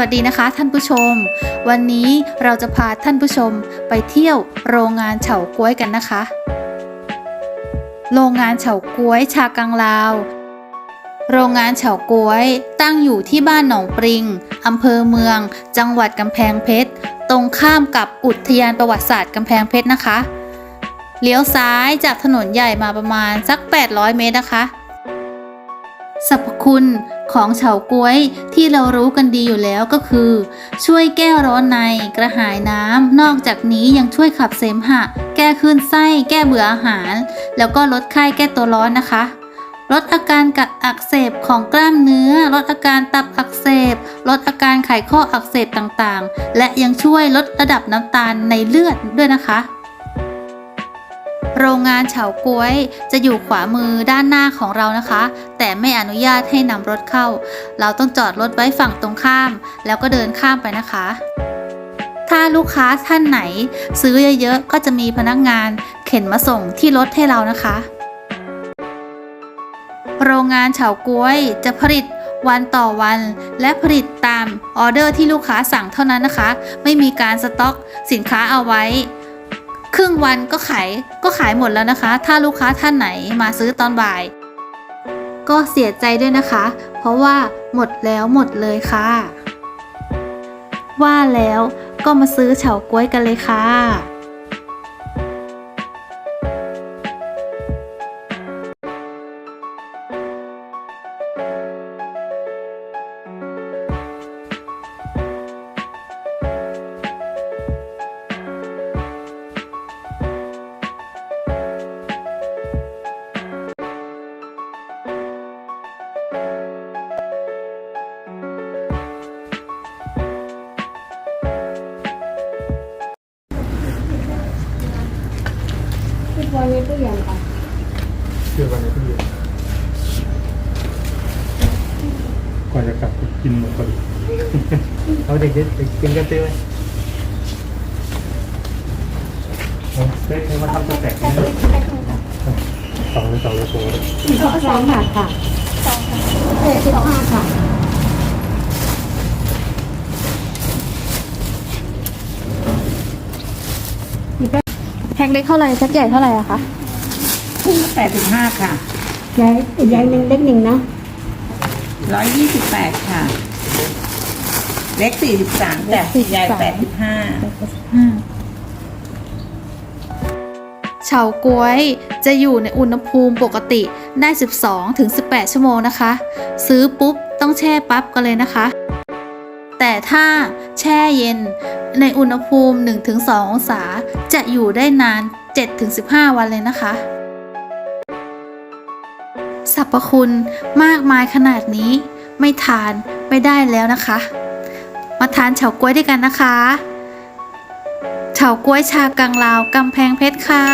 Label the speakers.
Speaker 1: วัสดีนะคะท่านผู้ชม วันนี้เราจะพาท่านผู้ชมไปเที่ยวโรงงานเฉาก๊วยกันนะคะ โรงงานเฉาก๊วยชากังลาว โรงงานเฉาก๊วยตั้งอยู่ที่บ้านหนองปริงอำเภอเมือง จังหวัดกำแพงเพชร ตรงข้ามกับอุทยานประวัติศาสตร์กำแพงเพชรนะคะ เลี้ยวซ้ายจากถนนใหญ่มาประมาณสัก 800 เมตรนะคะ สรรพคุณของเฉาก๊วยที่เรารู้กันดีอยู่แล้วก็คือ ช่วยแก้ร้อนในกระหายน้ำนอกจากนี้ยังช่วยขับเสมหะ แก้คลื่นไส้ แก้เบื่ออาหาร แล้วก็ลดไข้แก้ตัวร้อนนะคะลดอาการกัดอักเสบของกล้ามเนื้อ ลดอาการตับอักเสบ ลดอาการไขข้ออักเสบต่างๆ และยังช่วยลดระดับน้ำตาลในเลือดด้วยนะคะ โรงงานเฉาก๊วยจะอยู่ขวามือด้านหน้าของเรานะคะ แต่ไม่อนุญาตให้นำรถเข้า เราต้องจอดรถไว้ฝั่งตรงข้าม แล้วก็เดินข้ามไปนะคะ ถ้าลูกค้าท่านไหน ซื้อเยอะๆ ก็จะมีพนักงานเข็นมาส่งที่รถให้เรานะคะ โรงงานเฉาก๊วยจะผลิตวันต่อวันและผลิตตามออเดอร์ที่ลูกค้าสั่งเท่านั้นนะคะ ไม่มีการสต็อกสินค้าเอาไว้ ครึ่งวันก็ขายก็ขายหมดแล้วนะคะ ถ้าลูกค้าท่านไหนมาซื้อตอนบ่าย ก็เสียใจด้วยนะคะ เพราะว่าหมดแล้วหมดเลยค่ะ ว่าแล้วก็มาซื้อเฉาก๊วยกันเลยค่ะ
Speaker 2: พี่บอยในตู้เย็นค่ะ
Speaker 3: คือวันนี้ที่ก่อนจะกลับไปกินหมดพอดีเอาเด็กๆไปกินกันเต้ไหมเอาเต้ให้มาทำสเต็กนี่สองหรือสองเลยโซ่
Speaker 2: สองบาทค่ะสองค่ะเออสิบห้าค่ะ
Speaker 1: แพ็คเล็กเท่าไหร่แพ็คใหญ่เท่าไหร่อะคะ
Speaker 4: แปดสิบห้าค่ะ
Speaker 2: ยายยายหนึ่งเล็กหนึ่งนะ
Speaker 4: ร้อยยี่สิบแปดค่ะ เล็กสี่สิบสามแต่ใหญ่แปดสิบห้า
Speaker 1: เฉาก๊วยจะอยู่ในอุณหภูมิปกติได้ 12 ถึง 18 ชั่วโมงนะคะ ซื้อปุ๊บต้องแช่ปั๊บกันเลยนะคะ แต่ถ้า แช่เย็น ในอุณหภูมิ 1-2 องศา จะอยู่ได้นาน 7-15 วันเลยนะคะสรรพคุณมากมายขนาดนี้ ไม่ทานไม่ได้แล้วนะคะ มาทานเฉาก๊วยด้วยกันนะคะ เฉาก๊วยชากังลาวกำแพงเพชรค่ะ